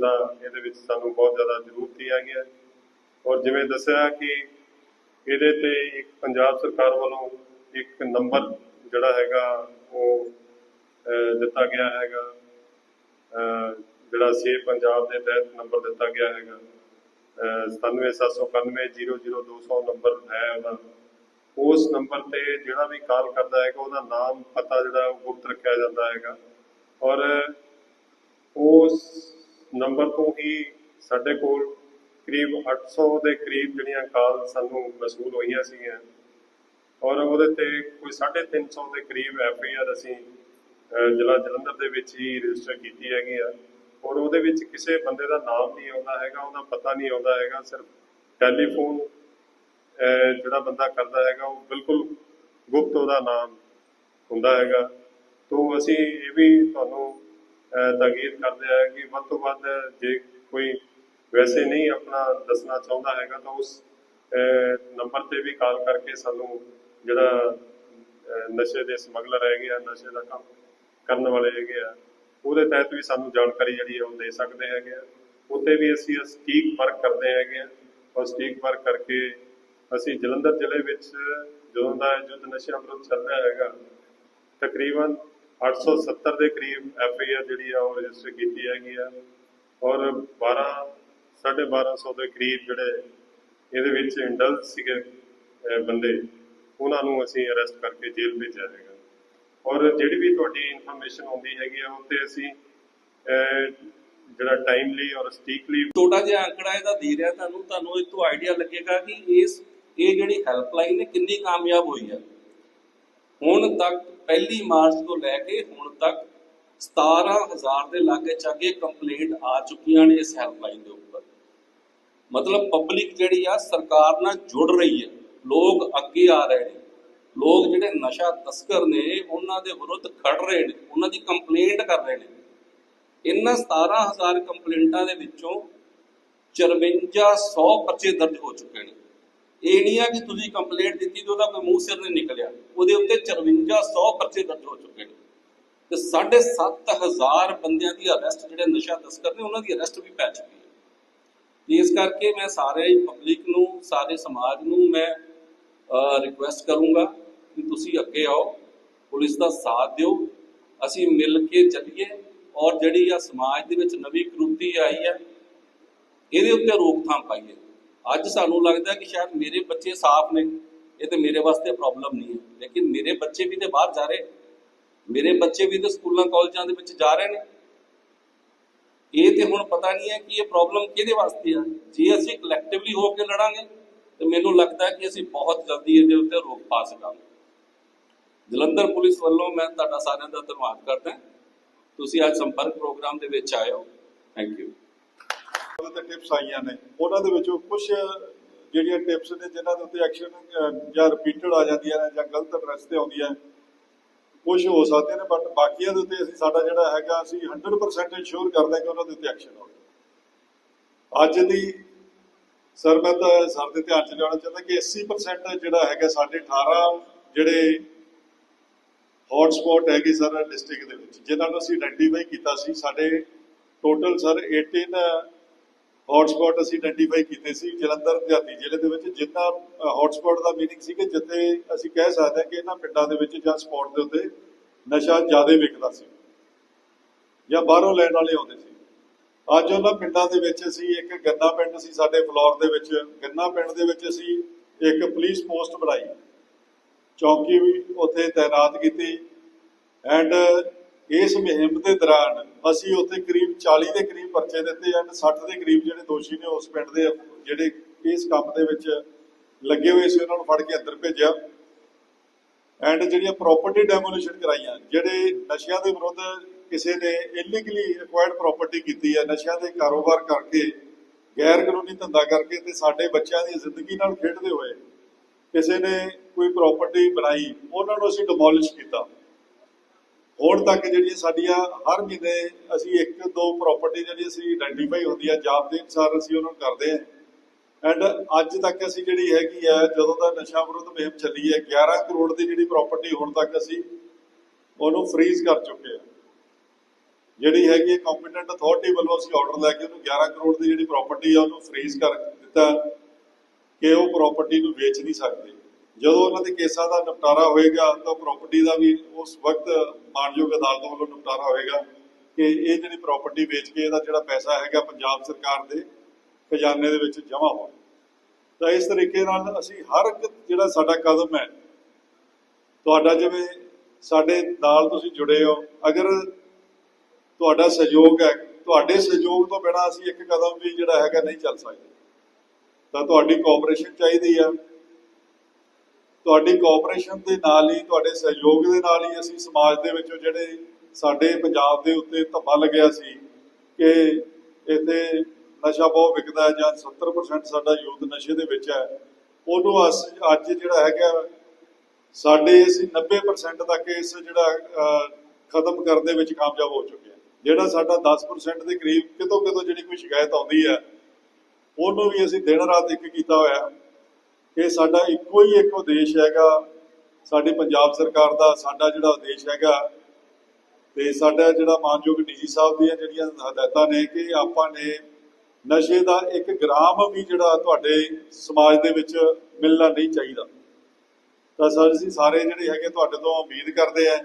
ਦਾ ਇਹਦੇ ਵਿੱਚ ਸਾਨੂੰ ਬਹੁਤ ਜ਼ਿਆਦਾ ਜ਼ਰੂਰਤ ਹੀ ਹੈਗੀ ਹੈ। ਔਰ ਜਿਵੇਂ ਦੱਸਿਆ ਕਿ ਇਹਦੇ ਤੇ ਇੱਕ ਪੰਜਾਬ ਸਰਕਾਰ ਵੱਲੋਂ ਇੱਕ ਨੰਬਰ ਜਿਹੜਾ ਹੈਗਾ ਉਹ ਦਿੱਤਾ ਗਿਆ ਹੈਗਾ। ਜਿਹੜਾ ਸੇਵ ਪੰਜਾਬ ਦੇ ਤਹਿਤ ਨੰਬਰ ਦਿੱਤਾ ਗਿਆ ਹੈਗਾ। ਅਹ, 9779900200 ਨੰਬਰ ਹੈ ਉਹਦਾ। ਉਸ ਨੰਬਰ ਤੇ ਜਿਹੜਾ ਵੀ ਕਾਲ ਕਰਦਾ ਹੈਗਾ ਉਹਦਾ ਨਾਮ ਪਤਾ ਜਿਹੜਾ ਗੁਪਤ ਰੱਖਿਆ ਜਾਂਦਾ ਹੈਗਾ। ਔਰ ਉਸ ਨੰਬਰ ਤੋਂ ਹੀ ਸਾਡੇ ਕੋਲ ਕਰੀਬ 800 ਦੇ ਕਰੀਬ ਜਿਹੜੀਆਂ ਕਾਲ ਸਾਨੂੰ ਮਸੂਲ ਹੋਈਆਂ ਸੀਗੀਆਂ। ਔਰ ਉਹਦੇ ਤੇ ਕੋਈ 350 ਦੇ ਕਰੀਬ ਐਫ ਆਈ ਆਰ ਅਸੀਂ ਜ਼ਿਲ੍ਹਾ ਜਲੰਧਰ ਦੇ ਵਿੱਚ ਹੀ ਰਜਿਸਟਰ ਕੀਤੀ ਹੈਗੀ ਆ। ਔਰ ਉਹਦੇ ਵਿੱਚ ਕਿਸੇ ਬੰਦੇ ਦਾ ਨਾਮ ਨਹੀਂ ਆਉਂਦਾ ਹੈਗਾ, ਉਹਦਾ ਪਤਾ ਨਹੀਂ ਆਉਂਦਾ ਹੈਗਾ, ਸਿਰਫ ਟੈਲੀਫੋਨ ਜਿਹੜਾ ਬੰਦਾ ਕਰਦਾ ਹੈਗਾ, ਉਹ ਬਿਲਕੁਲ ਗੁਪਤ ਉਹਦਾ ਨਾਮ ਹੁੰਦਾ ਹੈਗਾ। ਤੋਂ ਅਸੀਂ ਇਹ ਵੀ ਤੁਹਾਨੂੰ ਤਾਕੀਦ ਕਰਦੇ ਆ ਕਿ ਵੱਧ ਤੋਂ ਵੱਧ ਜੇ ਕੋਈ ਵੈਸੇ ਨਹੀਂ ਆਪਣਾ ਦੱਸਣਾ ਚਾਹੁੰਦਾ ਹੈਗਾ ਤਾਂ ਉਸ ਨੰਬਰ ਤੇ ਵੀ ਕਾਲ ਕਰਕੇ ਸਾਨੂੰ ਜਿਹੜਾ ਨਸ਼ੇ ਦੇ ਸਮਗਲਰ ਹੈਗੇ ਆ, ਨਸ਼ੇ ਦਾ ਕੰਮ ਕਰਨ ਵਾਲੇ ਹੈਗੇ ਆ, ਉਹਦੇ ਤਹਿਤ ਵੀ ਸਾਨੂੰ ਜਾਣਕਾਰੀ ਜਿਹੜੀ ਹੈ ਉਹ ਦੇ ਸਕਦੇ ਹੈਗੇ ਆ। ਉੱਤੇ ਵੀ ਅਸੀਂ ਸਟੀਕ ਵਰਕ ਕਰਦੇ ਹੈਗੇ ਆ ਔਰ ਸਟੀਕ ਵਰਕ ਕਰਕੇ ਅਸੀਂ ਜਲੰਧਰ ਜ਼ਿਲ੍ਹੇ ਵਿੱਚ ਜਦੋਂ ਦਾ ਯੁੱਧ ਨਸ਼ਿਆਂ ਵਿਰੁੱਧ ਚੱਲ ਰਿਹਾ ਹੈਗਾ, ਤਕਰੀਬਨ 870 ਦੇ ਕਰੀਬ ਐਫ ਜਿਹੜੀ ਆ ਉਹ ਰਜਿਸਟਰ ਕੀਤੀ ਹੈਗੀ ਆ। ਔਰ 12 1250 ਦੇ ਕਰੀਬ ਜਿਹੜੇ ਇਹਦੇ ਵਿੱਚ ਇੰਡਲ ਸੀਗੇ ਬੰਦੇ, ਉਹਨਾਂ ਨੂੰ ਅਸੀਂ ਅਰੈਸਟ ਕਰਕੇ ਜੇਲ੍ਹ ਭੇਜਿਆ ਹੈਗਾ। ਔਰ ਜਿਹੜੀ ਵੀ ਤੁਹਾਡੀ ਇਨਫੋਰਮੇਸ਼ਨ ਆਉਂਦੀ ਹੈਗੀ ਆ, ਉਹ ਤੇ ਅਸੀਂ ਜਿਹੜਾ ਟਾਈਮਲੀ ਔਰ ਸਟੀਕਲੀ ਛੋਟਾ ਜਿਹਾ ਅੰਕੜਾ ਇਹਦਾ ਦੇ ਰਿਹਾ ਤੁਹਾਨੂੰ ਤੁਹਾਨੂੰ ਇਹ ਤੋਂ ਆਈਡੀਆ ਲੱਗੇਗਾ ਕਿ ਇਸ, ਇਹ ਜਿਹੜੀ ਹੈਲਪਲਾਈਨ ਹੈ, ਕਿੰਨੀ ਕਾਮਯਾਬ ਹੋਈ ਹੈ ਹੁਣ ਤੱਕ ਪਹਿਲੀ ਮਾਰਚ ਤੋਂ ਲੈ ਕੇ ਹੁਣ ਤੱਕ 17000 ਦੇ ਲਾਗੇ ਚਾਗੇ ਕੰਪਲੇਂਟ ਆ ਚੁੱਕੀਆਂ ਨੇ ਇਸ ਹੈਲਪਲਾਈਨ ਦੇ ਉੱਪਰ। ਮਤਲਬ ਪਬਲਿਕ ਜਿਹੜੀ ਆ ਸਰਕਾਰ ਨਾਲ ਜੁੜ ਰਹੀ ਹੈ। ਲੋਕ ਅੱਗੇ ਆ ਰਹੇ ਨੇ। ਲੋਕ ਜਿਹੜੇ ਨਸ਼ਾ ਤਸਕਰ ਨੇ, ਉਹਨਾਂ ਦੇ ਵਿਰੁੱਧ ਖੜ ਰਹੇ ਨੇ। ਉਹਨਾਂ ਦੀ ਕੰਪਲੇਂਟ ਕਰ ਰਹੇ ਨੇ। ਇਹਨਾਂ 17000 ਕੰਪਲੇਂਟਾਂ ਦੇ ਵਿੱਚੋਂ 5400 ਪਰਚੇ ਦਰਜ ਹੋ ਚੁੱਕੇ ਨੇ। ਇਹ ਨਹੀਂ ਆ ਕਿ ਤੁਸੀਂ ਕੰਪਲੇਂਟ ਦਿੱਤੀ ਤੇ ਉਹਦਾ ਕੋਈ ਮੂੰਹ ਸਿਰ ਨਹੀਂ ਨਿਕਲਿਆ। ਉਹਦੇ ਉੱਤੇ 5400 ਪਰਚੇ ਦਰਜ ਹੋ ਚੁੱਕੇ ਨੇ। ਤੇ 7500 ਬੰਦਿਆਂ ਦੀ ਅਰੈਸਟ ਜਿਹੜੇ ਨਸ਼ਾ ਤਸਕਰ ਨੇ, ਉਹਨਾਂ ਦੀ ਅਰੈਸਟ ਵੀ ਪੈ ਚੁੱਕੀ ਹੈ। ਇਸ ਕਰਕੇ ਮੈਂ ਸਾਰੇ ਪਬਲਿਕ ਨੂੰ, ਸਾਰੇ ਸਮਾਜ ਨੂੰ ਮੈਂ ਰਿਕੁਐਸਟ ਕਰੂੰਗਾ ਕਿ ਤੁਸੀਂ ਅੱਗੇ ਆਓ, ਪੁਲਿਸ ਦਾ ਸਾਥ ਦਿਓ, ਅਸੀਂ ਮਿਲ ਕੇ ਚੱਲੀਏ ਔਰ ਜਿਹੜੀ ਆ ਸਮਾਜ ਦੇ ਵਿੱਚ ਨਵੀਂ ਕਰੂਤੀ ਆਈ ਹੈ, ਇਹਦੇ ਉੱਤੇ ਰੋਕਥਾਮ ਪਾਈਏ। ਅੱਜ ਸਾਨੂੰ ਲੱਗਦਾ ਕਿ ਸ਼ਾਇਦ ਮੇਰੇ ਬੱਚੇ ਸਾਫ਼ ਨੇ, ਇਹ ਤੇ ਮੇਰੇ ਵਾਸਤੇ ਪ੍ਰੋਬਲਮ ਨਹੀਂ ਹੈ। ਲੇਕਿਨ ਮੇਰੇ ਬੱਚੇ ਵੀ ਤੇ ਬਾਹਰ ਜਾ ਰਹੇ। ਮੇਰੇ ਬੱਚੇ ਵੀ ਤੇ ਸਕੂਲਾਂ, ਕਾਲਜਾਂ ਦੇ ਵਿੱਚ ਜਾ ਰਹੇ ਨੇ। ਇਹ ਤੇ ਹੁਣ ਪਤਾ ਨਹੀਂ ਹੈ ਕਿ ਇਹ ਪ੍ਰੋਬਲਮ ਕਿਹਦੇ ਵਾਸਤੇ ਆ। ਜੇ ਅਸੀਂ ਕਲੈਕਟਿਵਲੀ ਹੋ ਕੇ ਲੜਾਂਗੇ, ਤੇ ਮੈਨੂੰ ਲੱਗਦਾ ਕਿ ਅਸੀਂ ਬਹੁਤ ਜਲਦੀ ਇਹਦੇ ਉੱਤੇ ਰੋਕ ਪਾ ਸਕਾਂਗੇ। ਜਲੰਧਰ ਪੁਲਿਸ ਵੱਲੋਂ ਮੈਂ ਤੁਹਾਡਾ ਸਾਰਿਆਂ ਦਾ ਧੰਨਵਾਦ ਕਰਦਾ। ਤੁਸੀਂ ਅੱਜ ਸੰਪਰਕ ਪ੍ਰੋਗਰਾਮ ਦੇ ਵਿੱਚ ਆਏ ਹੋ। ਥੈਂਕ ਯੂ ਟਿਪਸ ਆਈਆਂ ਨੇ। ਉਹਨਾਂ ਦੇ ਵਿੱਚੋਂ ਕੁਝ ਜਿਹੜੀਆਂ ਟਿਪਸ ਨੇ ਜਿਨ੍ਹਾਂ ਦੇ ਉੱਤੇ ਐਕਸ਼ਨ ਜਾਂ ਰਿਪੀਟਡ ਆ ਜਾਂਦੀਆਂ ਨੇ ਜਾਂ ਗਲਤ ਐਡਰੈਸ ਤੇ ਆਉਂਦੀਆਂ ਕੁਝ ਹੋ ਸਕਦੇ ਨੇ ਬਟ ਬਾਕੀਆਂ ਦੇ ਉੱਤੇ ਅਸੀਂ ਸਾਡਾ ਜਿਹੜਾ ਹੈਗਾ, ਅਸੀਂ 100% ਇਨਸ਼ੋਰ ਕਰਦੇ ਹਾਂ ਕਿ ਉਹਨਾਂ ਦੇ ਉੱਤੇ ਐਕਸ਼ਨ ਹੋਵੇ ਅੱਜ ਦੀ ਸਰ, ਮੈਂ ਤਾਂ ਸਰ ਦੇ ਧਿਆਨ ਚ ਲਿਆਉਣਾ ਚਾਹੁੰਦਾ ਕਿ 80% ਜਿਹੜਾ ਹੈਗਾ ਸਾਡੇ 18 ਜਿਹੜੇ ਹੌਟ ਸਪੌਟ ਹੈਗੇ ਸਰ ਡਿਸਟ੍ਰਿਕਟ ਦੇ ਵਿੱਚ, ਜਿਨ੍ਹਾਂ ਨੂੰ ਅਸੀਂ ਆਇਡੈਂਟੀਫਾਈ ਕੀਤਾ ਸੀ, ਸਾਡੇ ਟੋਟਲ ਸਰ 18 ਹੌਟ ਅਸੀਂ ਆਇਡੈਂਟੀਫਾਈ ਕੀਤੇ ਸੀ ਜਲੰਧਰ, ਦਿਹਾਤੀ ਜ਼ਿਲ੍ਹੇ ਦੇ ਵਿੱਚ, ਜਿੰਨਾ ਹੌਟ ਦਾ ਮੀਨਿੰਗ ਸੀ ਕਿ ਜਿੱਥੇ ਅਸੀਂ ਕਹਿ ਸਕਦੇ ਹਾਂ ਕਿ ਇਹਨਾਂ ਪਿੰਡਾਂ ਦੇ ਵਿੱਚ ਜਾਂ ਸਪੌਟ ਦੇ ਉੱਤੇ ਨਸ਼ਾ ਜ਼ਿਆਦਾ ਵਿਕਦਾ ਸੀ ਜਾਂ ਬਾਹਰੋਂ ਲੈਣ ਵਾਲੇ ਆਉਂਦੇ ਸੀ। ਅੱਜ ਉਹਨਾਂ ਪਿੰਡਾਂ ਦੇ ਵਿੱਚ ਅਸੀਂ ਇੱਕ ਗੰਨਾ ਪਿੰਡ ਸੀ, ਸਾਡੇ ਫਲੋਰ ਦੇ ਵਿੱਚ। ਗੰਨਾ ਪਿੰਡ ਦੇ ਵਿੱਚ ਅਸੀਂ ਇੱਕ ਪੁਲਿਸ ਪੋਸਟ ਬਣਾਈ। ਚੌਕੀ ਵੀ ਉੱਥੇ ਤਾਇਨਾਤ ਕੀਤੀ। ਐਂਡ ਇਸ ਮੁਹਿੰਮ ਦੇ ਦੌਰਾਨ ਅਸੀਂ ਉੱਥੇ ਕਰੀਬ 40 ਦੇ ਕਰੀਬ ਪਰਚੇ ਦਿੱਤੇ ਐਂਡ 60 ਦੇ ਕਰੀਬ ਜਿਹੜੇ ਦੋਸ਼ੀ ਨੇ ਉਸ ਪਿੰਡ ਦੇ ਜਿਹੜੇ ਇਸ ਕੰਮ ਦੇ ਵਿੱਚ ਲੱਗੇ ਹੋਏ ਸੀ, ਉਹਨਾਂ ਨੂੰ ਫੜ ਕੇ ਅੰਦਰ ਭੇਜਿਆ। ਐਂਡ ਜਿਹੜੀਆਂ ਪ੍ਰਾਪਰਟੀ ਡੈਮੋਲੀਸ਼ਨ ਕਰਾਈਆਂ, ਜਿਹੜੇ ਨਸ਼ਿਆਂ ਦੇ ਵਿਰੁੱਧ ਕਿਸੇ ਨੇ ਇਲੀਗਲੀ ਐਕਵਾਇਰਡ ਪ੍ਰਾਪਰਟੀ ਕੀਤੀ ਹੈ ਨਸ਼ਿਆਂ ਦੇ ਕਾਰੋਬਾਰ ਕਰਕੇ ਗੈਰ ਕਾਨੂੰਨੀ ਧੰਦਾ ਕਰਕੇ ਤੇ ਸਾਡੇ ਬੱਚਿਆਂ ਦੀ ਜ਼ਿੰਦਗੀ ਨਾਲ ਖੇਡਦੇ ਹੋਏ ਕਿਸੇ ਨੇ ਕੋਈ ਪ੍ਰਾਪਰਟੀ ਬਣਾਈ, ਉਹਨਾਂ ਨੂੰ ਅਸੀਂ ਡਿਮੋਲਿਸ਼ ਕੀਤਾ। ਹੁਣ ਤੱਕ ਜਿਹੜੀਆਂ ਸਾਡੀਆਂ ਹਰ ਮਹੀਨੇ ਅਸੀਂ ਇੱਕ ਦੋ ਪ੍ਰਾਪਰਟੀ ਜਿਹੜੀ ਅਸੀਂ ਆਇਡੈਂਟੀਫਾਈ ਹੁੰਦੀ ਹੈ ਜਾਬ ਦੇ ਅਨੁਸਾਰ ਅਸੀਂ ਉਹਨਾਂ ਨੂੰ ਕਰਦੇ ਹਾਂ ਐਂਡ ਅੱਜ ਤੱਕ ਅਸੀਂ ਜਿਹੜੀ ਹੈਗੀ ਹੈ ਜਦੋਂ ਦਾ ਨਸ਼ਾ ਵਿਰੁੱਧ ਮੁਹਿੰਮ ਚੱਲੀ ਹੈ 11 ਕਰੋੜ ਦੀ ਜਿਹੜੀ ਪ੍ਰਾਪਰਟੀ ਹੁਣ ਤੱਕ ਅਸੀਂ ਉਹਨੂੰ ਫ੍ਰੀਜ਼ ਕਰ ਚੁੱਕੇ ਹਾਂ ਜਿਹੜੀ ਹੈਗੀ ਕੰਪੀਟੈਂਟ ਅਥਾਰਟੀ ਵੱਲੋਂ ਅਸੀਂ ਆਰਡਰ ਲੈ ਕੇ ਉਹਨੂੰ 11 ਕਰੋੜ ਦੀ ਜਿਹੜੀ ਪ੍ਰਾਪਰਟੀ ਆ, ਉਹਨੂੰ ਫ੍ਰੀਜ਼ ਕਰ ਦਿੱਤਾ ਕਿ ਉਹ ਪ੍ਰਾਪਰਟੀ ਨੂੰ ਵੇਚ ਨਹੀਂ ਸਕਦੇ। ਜਦੋਂ ਉਹਨਾਂ ਦੇ ਕੇਸਾਂ ਦਾ ਨਿਪਟਾਰਾ ਹੋਏਗਾ ਤਾਂ ਪ੍ਰਾਪਰਟੀ ਦਾ ਵੀ ਉਸ ਵਕਤ ਮਾਨਯੋਗ ਅਦਾਲਤ ਵੱਲੋਂ ਨਿਪਟਾਰਾ ਹੋਏਗਾ ਕਿ ਇਹ ਜਿਹੜੀ ਪ੍ਰਾਪਰਟੀ ਵੇਚ ਕੇ ਇਹਦਾ ਜਿਹੜਾ ਪੈਸਾ ਹੈਗਾ ਪੰਜਾਬ ਸਰਕਾਰ ਦੇ ਖਜ਼ਾਨੇ ਦੇ ਵਿੱਚ ਜਮ੍ਹਾਂ ਹੋਵੇ ਤਾਂ ਇਸ ਤਰੀਕੇ ਨਾਲ ਅਸੀਂ ਹਰ ਇੱਕ ਜਿਹੜਾ ਸਾਡਾ ਕਦਮ ਹੈ, ਤੁਹਾਡਾ ਜਿਵੇਂ ਸਾਡੇ ਨਾਲ ਤੁਸੀਂ ਜੁੜੇ ਹੋ, ਅਗਰ ਤੁਹਾਡਾ ਸਹਿਯੋਗ ਹੈ, ਤੁਹਾਡੇ ਸਹਿਯੋਗ ਤੋਂ ਬਿਨਾਂ ਅਸੀਂ ਇੱਕ ਕਦਮ ਵੀ ਜਿਹੜਾ ਹੈਗਾ ਨਹੀਂ ਚੱਲ ਸਕਦੇ। ਤਾਂ ਤੁਹਾਡੀ ਕੋਆਪਰੇਸ਼ਨ ਚਾਹੀਦੀ ਆ। ਤੁਹਾਡੀ ਕੋਆਪਰੇਸ਼ਨ ਦੇ ਨਾਲ ਹੀ, ਤੁਹਾਡੇ ਸਹਿਯੋਗ ਦੇ ਨਾਲ ਹੀ ਅਸੀਂ ਸਮਾਜ ਦੇ ਵਿੱਚੋਂ ਜਿਹੜੇ ਸਾਡੇ ਪੰਜਾਬ ਦੇ ਉੱਤੇ ਧੱਬਾ ਲੱਗਿਆ ਸੀ ਕਿ ਇੱਥੇ ਨਸ਼ਾ ਬਹੁਤ ਵਿਕਦਾ ਹੈ ਜਾਂ 70% ਸਾਡਾ ਯੂਥ ਨਸ਼ੇ ਦੇ ਵਿੱਚ ਹੈ, ਉਹਨੂੰ ਅਸ- ਅੱਜ ਜਿਹੜਾ ਹੈਗਾ, ਸਾਡੇ ਅਸੀਂ 90% ਤੱਕ ਇਸ ਜਿਹੜਾ ਖਤਮ ਕਰਨ ਦੇ ਵਿੱਚ ਕਾਮਯਾਬ ਹੋ ਚੁੱਕੇ ਹਾਂ। ਜਿਹੜਾ ਸਾਡਾ 10% ਦੇ ਕਰੀਬ ਕਿਤੋਂ ਕਿਤੋਂ ਜਿਹੜੀ ਕੋਈ ਸ਼ਿਕਾਇਤ ਆਉਂਦੀ ਹੈ, ਉਹਨੂੰ ਵੀ ਅਸੀਂ ਦਿਨ ਰਾਤ ਇੱਕ ਕੀਤਾ ਹੋਇਆ ਕਿ ਸਾਡਾ ਇੱਕੋ ਹੀ ਇੱਕ ਉਦੇਸ਼ ਹੈਗਾ, ਸਾਡੀ ਪੰਜਾਬ ਸਰਕਾਰ ਦਾ, ਸਾਡਾ ਜਿਹੜਾ ਉਦੇਸ਼ ਹੈਗਾ ਤੇ ਸਾਡਾ ਜਿਹੜਾ ਮਾਨਯੋਗ ਡੀਜੀ ਸਾਹਿਬ ਦੀਆਂ ਜਿਹੜੀਆਂ ਹਦਾਇਤਾਂ ਨੇ ਕਿ ਆਪਾਂ ਨੇ ਨਸ਼ੇ ਦਾ ਇੱਕ ਗ੍ਰਾਮ ਵੀ ਜਿਹੜਾ ਤੁਹਾਡੇ ਸਮਾਜ ਦੇ ਵਿੱਚ ਮਿਲਣਾ ਨਹੀਂ ਚਾਹੀਦਾ। ਤਾਂ ਸਰ, ਅਸੀਂ ਸਾਰੇ ਜਿਹੜੇ ਹੈਗੇ ਤੁਹਾਡੇ ਤੋਂ ਉਮੀਦ ਕਰਦੇ ਆ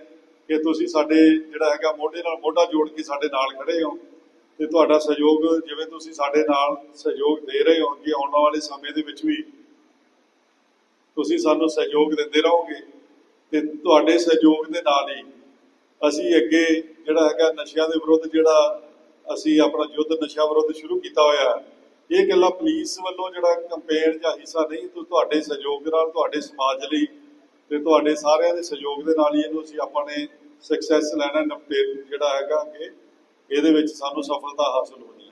ਕਿ ਤੁਸੀਂ ਸਾਡੇ ਜਿਹੜਾ ਹੈਗਾ ਮੋਢੇ ਨਾਲ ਮੋਢਾ ਜੋੜ ਕੇ ਸਾਡੇ ਨਾਲ ਖੜੇ ਹੋ ਤੇ ਤੁਹਾਡਾ ਸਹਿਯੋਗ, ਜਿਵੇਂ ਤੁਸੀਂ ਸਾਡੇ ਨਾਲ ਸਹਿਯੋਗ ਦੇ ਰਹੇ ਹੋ ਕਿ ਆਉਣ ਵਾਲੇ ਸਮੇਂ ਦੇ ਵਿੱਚ ਵੀ ਤੁਸੀਂ ਸਾਨੂੰ ਸਹਿਯੋਗ ਦਿੰਦੇ ਰਹੋਗੇ ਤੇ ਤੁਹਾਡੇ ਸਹਿਯੋਗ ਦੇ ਨਾਲ ਹੀ ਅਸੀਂ ਅੱਗੇ ਜਿਹੜਾ ਹੈਗਾ ਨਸ਼ਿਆਂ ਦੇ ਵਿਰੁੱਧ ਜਿਹੜਾ ਅਸੀਂ ਆਪਣਾ ਯੁੱਧ ਨਸ਼ਾ ਵਿਰੁੱਧ ਸ਼ੁਰੂ ਕੀਤਾ ਹੋਇਆ, ਇਹ ਗੱਲਾਂ ਪੁਲਿਸ ਵੱਲੋਂ ਜਿਹੜਾ ਕੈਂਪੇਨ ਜਾਂ ਹਿੱਸਾ ਨਹੀਂ ਤੁਹਾਡੇ ਸਹਿਯੋਗ ਨਾਲ, ਤੁਹਾਡੇ ਸਮਾਜ ਲਈ ਤੇ ਤੁਹਾਡੇ ਸਾਰਿਆਂ ਦੇ ਸਹਿਯੋਗ ਦੇ ਨਾਲ ਹੀ ਇਹਨੂੰ ਅਸੀਂ ਆਪਾਂ ਨੇ ਸਕਸੈਸ ਲੈਣਾ ਨਪਟੇ ਜਿਹੜਾ ਹੈਗਾ ਕਿ ਇਹਦੇ ਵਿੱਚ ਸਾਨੂੰ ਸਫਲਤਾ ਹਾਸਲ ਹੋਣੀ